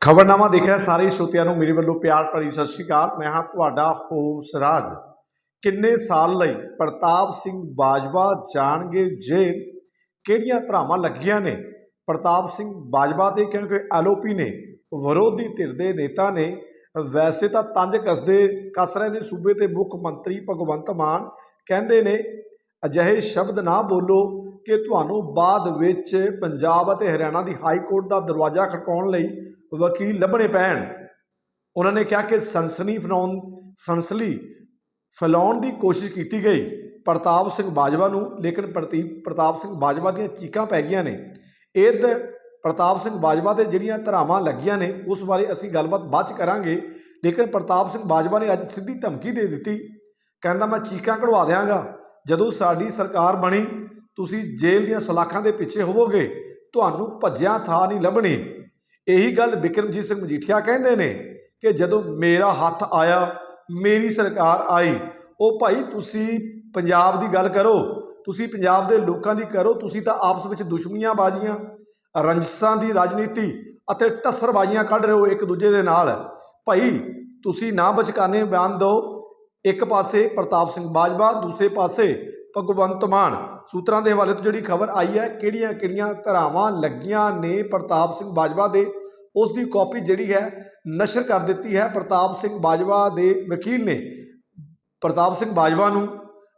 ਖਬਰਨਾਮਾ ਦੇਖ ਰਹੇ ਸਾਰੇ ਸ਼ਰੋਤਿਆਂ ਨੂੰ ਮੇਰੇ ਵੱਲੋਂ ਪਿਆਰ ਭਰੀ ਸਤਿ ਸ਼੍ਰੀ ਅਕਾਲ। ਮੈਂ ਹਾਂ ਤੁਹਾਡਾ ਹੋਸ ਰਾਜ। ਕਿੰਨੇ ਸਾਲ ਲਈ ਪ੍ਰਤਾਪ ਸਿੰਘ ਬਾਜਵਾ ਜਾਣਗੇ ਜੇਲ੍ਹ? ਕਿਹੜੀਆਂ ਧਰਾਵਾਂ ਲੱਗੀਆਂ ਨੇ? ਪ੍ਰਤਾਪ ਸਿੰਘ ਬਾਜਵਾ ਦੇ ਕਿਉਂਕਿ ਐਲਓਪੀ ਨੇ? ਵਿਰੋਧੀ ਧਿਰ ਦੇ ਨੇਤਾ ਨੇ? ਵੈਸੇ ਤਾਂ ਤੰਜ ਕੱਸਦੇ, ਕੱਸ ਰਹੇ ਨੇ ਸੂਬੇ ਦੇ ਮੁੱਖ ਮੰਤਰੀ ਭਗਵੰਤ ਮਾਨ। ਕਹਿੰਦੇ ਨੇ, ਅਜਿਹੇ ਸ਼ਬਦ ਨਾ ਬੋਲੋ ਕਿ ਤੁਹਾਨੂੰ ਬਾਅਦ ਵਿੱਚ ਪੰਜਾਬ ਅਤੇ ਹਰਿਆਣਾ ਦੀ ਹਾਈ ਕੋਰਟ ਦਾ ਦਰਵਾਜ਼ਾ ਖੜਕਾਉਣ ਲਈ ਵਕੀਲ ਲੱਭਣੇ ਪੈਣ। ਉਹਨਾਂ ਨੇ ਕਿਹਾ ਕਿ ਸਨਸਨੀ ਫੈਲਾਉਣ ਸਨਸਲੀ ਫੈਲਾਉਣ ਦੀ ਕੋਸ਼ਿਸ਼ ਕੀਤੀ ਗਈ। ਪ੍ਰਤਾਪ ਸਿੰਘ ਬਾਜਵਾ ਨੂੰ, ਲੇਕਿਨ ਪ੍ਰਤੀਪ ਪ੍ਰਤਾਪ ਸਿੰਘ ਬਾਜਵਾ ਦੀਆਂ ਚੀਕਾਂ ਪੈ ਗਈਆਂ ਨੇ। ਇਹ ਪ੍ਰਤਾਪ ਸਿੰਘ ਬਾਜਵਾ ਤੇ ਜਿਹੜੀਆਂ ਧਰਾਵਾਂ ਲੱਗੀਆਂ ਨੇ, ਉਸ ਬਾਰੇ ਅਸੀਂ ਗੱਲਬਾਤ ਬਾਅਦ ਚ ਕਰਾਂਗੇ। ਲੇਕਿਨ ਪ੍ਰਤਾਪ ਸਿੰਘ ਬਾਜਵਾ ਨੇ ਅੱਜ ਸਿੱਧੀ ਧਮਕੀ ਦੇ ਦਿੱਤੀ। ਕਹਿੰਦਾ, ਮੈਂ ਚੀਕਾਂ ਕਢਵਾ ਦਿਆਂਗਾ। ਜਦੋਂ ਸਾਡੀ ਸਰਕਾਰ ਬਣੀ, ਤੁਸੀਂ ਜੇਲ੍ਹ ਦੀਆਂ ਸਲਾਖਾਂ ਦੇ ਪਿੱਛੇ ਹੋਵੋਗੇ, ਤੁਹਾਨੂੰ ਭੱਜਿਆ ਥਾਂ ਨਹੀਂ ਲੱਭਣੀ। ਇਹੀ ਗੱਲ ਵਿਕਰਮਜੀਤ ਸਿੰਘ ਮਜੀਠੀਆ ਕਹਿੰਦੇ ਨੇ ਕਿ ਜਦੋਂ ਮੇਰਾ ਹੱਥ ਆਇਆ, ਮੇਰੀ ਸਰਕਾਰ ਆਈ, ਉਹ ਭਾਈ ਤੁਸੀਂ ਪੰਜਾਬ ਦੀ ਗੱਲ ਕਰੋ, ਤੁਸੀਂ ਪੰਜਾਬ ਦੇ ਲੋਕਾਂ ਦੀ ਕਰੋ, ਤੁਸੀਂ ਤਾਂ ਆਪਸ ਵਿੱਚ ਦੁਸ਼ਮਣੀਆਂ ਬਾਜ਼ੀਆਂ, ਰੰਜਸਾਂ ਦੀ ਰਾਜਨੀਤੀ ਅਤੇ ਟੱਸਰਬਾਜ਼ੀਆਂ ਕੱਢ ਰਹੇ ਹੋ ਇੱਕ ਦੂਜੇ ਦੇ ਨਾਲ। ਭਾਈ, ਤੁਸੀਂ ਨਾ ਬਚਕਾਨੇ ਬਿਆਨ ਦਿਓ, ਇੱਕ ਪਾਸੇ ਪ੍ਰਤਾਪ ਸਿੰਘ ਬਾਜਵਾ, ਦੂਸਰੇ ਪਾਸੇ ਭਗਵੰਤ ਮਾਨ, ਸੂਤਰਾਂ ਦੇ ਹਵਾਲੇ ਤੋਂ ਜਿਹੜੀ ਖਬਰ ਆਈ ਹੈ, ਕਿਹੜੀਆਂ ਕਿਹੜੀਆਂ ਧਰਾਵਾਂ ਲੱਗੀਆਂ ਨੇ ਪ੍ਰਤਾਪ ਸਿੰਘ ਬਾਜਵਾ ਦੇ ਉਸ ਦੀ ਕਾਪੀ ਜਿਹੜੀ ਹੈ, ਨਸ਼ਰ ਕਰ ਦਿੱਤੀ ਹੈ ਪ੍ਰਤਾਪ ਸਿੰਘ ਬਾਜਵਾ ਦੇ ਵਕੀਲ ਨੇ। ਪ੍ਰਤਾਪ ਸਿੰਘ ਬਾਜਵਾ ਨੂੰ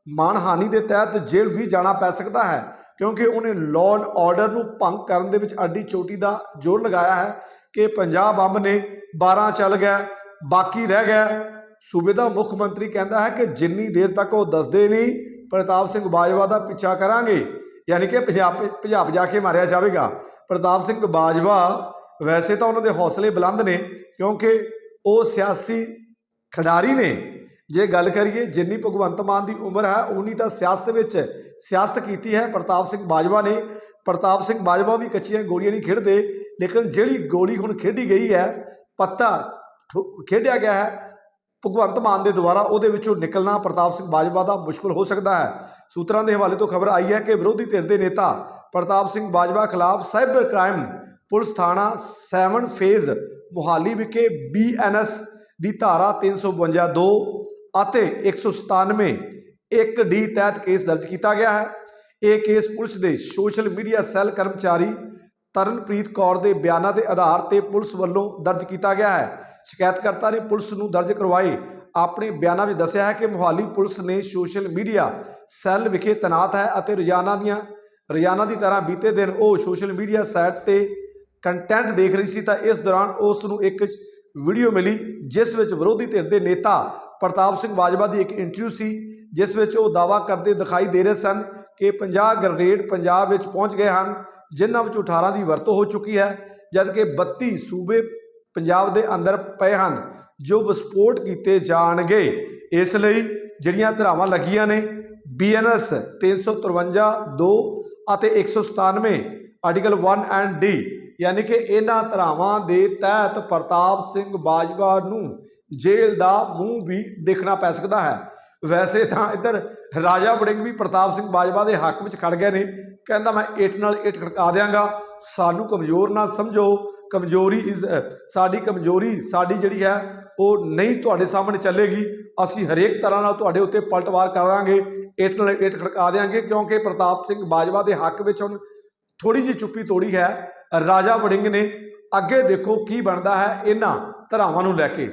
ਮਾਨਹਾਨੀ ਦੇ ਤਹਿਤ ਜੇਲ੍ਹ ਵੀ ਜਾਣਾ ਪੈ ਸਕਦਾ ਹੈ, ਕਿਉਂਕਿ ਉਹਨੇ ਲਾਅ ਐਂਡ ਆਰਡਰ ਨੂੰ ਭੰਗ ਕਰਨ ਦੇ ਵਿੱਚ ਅੱਡੀ ਚੋਟੀ ਦਾ ਜ਼ੋਰ ਲਗਾਇਆ ਹੈ ਕਿ ਪੰਜਾਬ ਬੰਬ ਨੇ 12 ਚੱਲ ਗਿਆ, ਬਾਕੀ ਰਹਿ ਗਿਆ। ਸੂਬੇ ਦਾ ਮੁੱਖ ਮੰਤਰੀ ਕਹਿੰਦਾ ਹੈ ਕਿ ਜਿੰਨੀ ਦੇਰ ਤੱਕ ਉਹ ਦੱਸਦੇ ਨਹੀਂ ਪ੍ਰਤਾਪ ਸਿੰਘ ਬਾਜਵਾ ਦਾ ਪਿੱਛਾ ਕਰਾਂਗੇ, ਯਾਨੀ ਕਿ ਪੰਜਾਬ ਪੰਜਾਬ ਜਾ ਕੇ ਮਾਰਿਆ ਜਾਵੇਗਾ। ਪ੍ਰਤਾਪ ਸਿੰਘ ਬਾਜਵਾ ਵੈਸੇ ਤਾਂ ਉਹਨਾਂ ਦੇ ਹੌਸਲੇ ਬੁਲੰਦ ਨੇ, ਕਿਉਂਕਿ ਉਹ ਸਿਆਸੀ ਖਿਡਾਰੀ ਨੇ। ਜੇ ਗੱਲ ਕਰੀਏ ਜਿੰਨੀ ਭਗਵੰਤ ਮਾਨ ਦੀ ਉਮਰ ਹੈ ਉਨੀ ਤਾਂ ਸਿਆਸਤ ਵਿੱਚ ਸਿਆਸਤ ਕੀਤੀ ਹੈ ਪ੍ਰਤਾਪ ਸਿੰਘ ਬਾਜਵਾ ਨੇ। ਪ੍ਰਤਾਪ ਸਿੰਘ ਬਾਜਵਾ ਵੀ ਕੱਚੀਆਂ ਗੋਲੀਆਂ ਨਹੀਂ ਖੇਡਦੇ, ਲੇਕਿਨ ਜਿਹੜੀ ਗੋਲੀ ਹੁਣ ਖੇਡੀ ਗਈ ਹੈ, ਪੱਤਾ ਠੋ- ਖੇਡਿਆ ਗਿਆ ਹੈ ਭਗਵੰਤ ਮਾਨ ਦੇ ਦੁਆਰਾ ਉਹਦੇ ਵਿੱਚੋਂ ਨਿਕਲਣਾ ਪ੍ਰਤਾਪ ਸਿੰਘ ਬਾਜਵਾ ਦਾ ਮੁਸ਼ਕਲ ਹੋ ਸਕਦਾ ਹੈ। ਸੂਤਰਾਂ ਦੇ ਹਵਾਲੇ ਤੋਂ ਖਬਰ ਆਈ ਹੈ ਕਿ ਵਿਰੋਧੀ ਧਿਰ ਦੇ ਨੇਤਾ ਪ੍ਰਤਾਪ ਸਿੰਘ ਬਾਜਵਾ ਖਿਲਾਫ ਸਾਈਬਰ ਕ੍ਰਾਈਮ ਪੁਲਿਸ ਥਾਣਾ 7 ਫੇਜ਼ ਮੁਹਾਲੀ ਵਿਖੇ ਬੀਐਨਐਸ ਦੀ ਧਾਰਾ 352 2 ਅਤੇ 197 1 ਡੀ ਤਹਿਤ ਕੇਸ ਦਰਜ ਕੀਤਾ ਗਿਆ ਹੈ। ਇਹ ਕੇਸ ਪੁਲਿਸ ਦੇ ਸੋਸ਼ਲ ਮੀਡੀਆ ਸੈੱਲ ਕਰਮਚਾਰੀ ਤਰਨਪ੍ਰੀਤ ਕੌਰ ਦੇ ਬਿਆਨਾਂ ਦੇ ਆਧਾਰ ਤੇ ਪੁਲਿਸ ਵੱਲੋਂ ਦਰਜ ਕੀਤਾ ਗਿਆ ਹੈ। ਸ਼ਿਕਾਇਤਕਰਤਾ ਨੇ ਪੁਲਿਸ ਨੂੰ ਦਰਜ ਕਰਵਾਏ। ਆਪਣੇ ਬਿਆਨਾਂ ਵਿੱਚ ਦੱਸਿਆ ਹੈ ਕਿ ਮੁਹਾਲੀ ਪੁਲਿਸ ਨੇ ਸੋਸ਼ਲ ਮੀਡੀਆ ਸੈੱਲ ਵਿਖੇ ਤੈਨਾਤ ਹੈ ਅਤੇ ਰੋਜ਼ਾਨਾ ਦੀਆਂ, ਰੋਜ਼ਾਨਾ ਦੀ ਤਰ੍ਹਾਂ ਬੀਤੇ ਦਿਨ ਉਹ ਸੋਸ਼ਲ ਮੀਡੀਆ ਸਾਈਟ ਤੇ ਕੰਟੈਂਟ ਦੇਖ ਰਹੀ ਸੀ ਤਾਂ ਇਸ ਦੌਰਾਨ ਉਸ ਨੂੰ ਇੱਕ ਵੀਡੀਓ ਮਿਲੀ, ਜਿਸ ਵਿੱਚ ਵਿਰੋਧੀ ਧਿਰ ਦੇ ਨੇਤਾ ਪ੍ਰਤਾਪ ਸਿੰਘ ਬਾਜਵਾ ਦੀ ਇੱਕ ਇੰਟਰਵਿਊ ਸੀ, ਜਿਸ ਵਿੱਚ ਉਹ ਦਾਅਵਾ ਕਰਦੇ ਦਿਖਾਈ ਦੇ ਰਹੇ ਸਨ ਕਿ 50 ਗ੍ਰਨੇਡ ਪੰਜਾਬ ਵਿੱਚ ਪਹੁੰਚ ਗਏ ਹਨ, ਜਿਨ੍ਹਾਂ ਵਿੱਚ 18 ਦੀ ਵਰਤੋਂ ਹੋ ਚੁੱਕੀ ਹੈ, ਜਦਕਿ 32 ਸੂਬੇ ਪੰਜਾਬ ਦੇ ਅੰਦਰ ਪਏ ਹਨ, ਜੋ ਵਿਸਫੋਟ ਕੀਤੇ ਜਾਣਗੇ। ਇਸ ਲਈ ਜਿਹੜੀਆਂ ਧਰਾਵਾਂ ਲੱਗੀਆਂ ਨੇ ਬੀਐਨਐਸ 353 2 ਅਤੇ 197 ਆਰਟੀਕਲ 1 ਐਂਡ ਡੀ ਯਾਨੀ ਕਿ ਇਹਨਾਂ ਧਰਾਵਾਂ ਦੇ ਤਹਿਤ ਪ੍ਰਤਾਪ ਸਿੰਘ ਬਾਜਵਾ ਨੂੰ ਜੇਲ੍ਹ ਦਾ ਮੂੰਹ ਵੀ ਦੇਖਣਾ ਪੈ ਸਕਦਾ ਹੈ। ਵੈਸੇ ਤਾਂ ਇੱਧਰ ਰਾਜਾ ਵੜਿੰਗ ਵੀ ਪ੍ਰਤਾਪ ਸਿੰਘ ਬਾਜਵਾ ਦੇ ਹੱਕ ਵਿੱਚ ਖੜ ਗਏ ਨੇ। ਕਹਿੰਦਾ ਮੈਂ ਇੱਟ ਨਾਲ ਇੱਟ ਖੜਕਾ ਦਿਆਂਗਾ। ਸਾਨੂੰ ਕਮਜ਼ੋਰ ਨਾ ਸਮਝੋ। ਕਮਜ਼ੋਰੀ ਇਜ਼ ਸਾਡੀ ਕਮਜ਼ੋਰੀ, ਸਾਡੀ ਜਿਹੜੀ ਹੈ, ਉਹ ਨਹੀਂ ਤੁਹਾਡੇ ਸਾਹਮਣੇ ਚੱਲੇਗੀ। ਅਸੀਂ ਹਰੇਕ ਤਰ੍ਹਾਂ ਨਾਲ ਤੁਹਾਡੇ ਉੱਤੇ ਪਲਟਵਾਰ ਕਰਾਂਗੇ। ਇੱਟ ਨਾਲ ਇੱਟ ਖੜਕਾ ਦਿਆਂਗੇ ਕਿਉਂਕਿ ਪ੍ਰਤਾਪ ਸਿੰਘ ਬਾਜਵਾ ਦੇ ਹੱਕ ਵਿੱਚ ਹੁਣ ਥੋੜੀ ਜਿਹੀ ਚੁੱਪੀ ਤੋੜੀ ਹੈ। ਰਾਜਾ ਵੜਿੰਗ ਨੇ ਅੱਗੇ ਦੇਖੋ ਕੀ ਬਣਦਾ ਹੈ ਇਹਨਾਂ ਧਰਾਵਾਂ ਨੂੰ ਲੈ ਕੇ।